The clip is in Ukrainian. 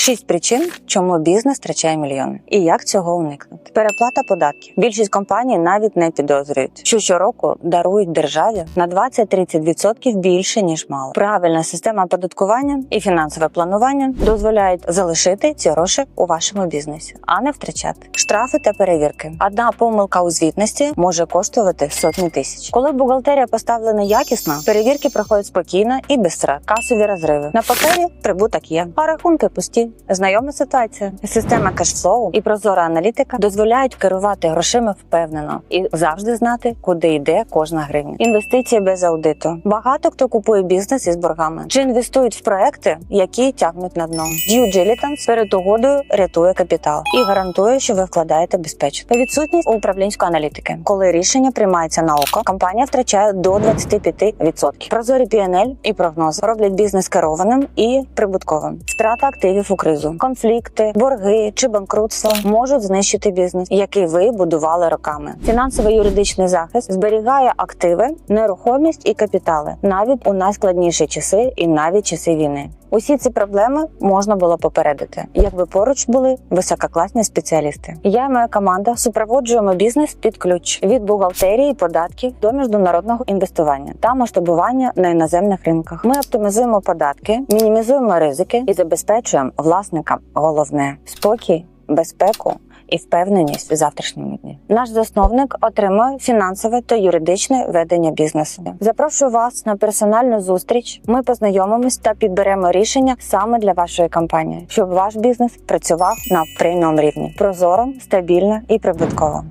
Шість причин, чому бізнес втрачає мільйони, і як цього уникнути. Переплата податків. Більшість компаній навіть не підозрюють, що щороку дарують державі на 20-30% більше ніж мало. Правильна система оподаткування і фінансове планування дозволяють залишити ці гроші у вашому бізнесі, а не втрачати. Штрафи та перевірки. Одна помилка у звітності може коштувати сотні тисяч. Коли бухгалтерія поставлена якісно, перевірки проходять спокійно і без страт. Касові розриви. На папері прибуток є, а рахунки пусті. Знайома ситуація. Система кешфлоу і прозора аналітика дозволяють керувати грошима впевнено і завжди знати, куди йде кожна гривня. Інвестиції без аудиту. Багато хто купує бізнес із боргами чи інвестують в проекти, які тягнуть на дно. Due diligence перед угодою рятує капітал і гарантує, що ви вкладаєте безпечно. Відсутність управлінської аналітики, коли рішення приймається на око, компанія втрачає до 25%. Прозорі PNL і прогнози роблять бізнес керованим і прибутковим. Втрата активів у кризу, конфлікти, борги чи банкрутство можуть знищити бізнес, який ви будували роками. Фінансовий юридичний захист зберігає активи, нерухомість і капітали навіть у найскладніші часи і навіть часи війни. Усі ці проблеми можна було попередити, якби поруч були висококласні спеціалісти. Я і моя команда супроводжуємо бізнес під ключ від бухгалтерії, податків до міжнародного інвестування та масштабування на іноземних ринках. Ми оптимізуємо податки, мінімізуємо ризики і забезпечуємо власникам головне спокій, безпеку. І впевненість у завтрашньому дні. Наш засновник отримує фінансове та юридичне ведення бізнесу. Запрошую вас на персональну зустріч. Ми познайомимось та підберемо рішення саме для вашої компанії, щоб ваш бізнес працював на прийному рівні прозоро, стабільно і прибутково.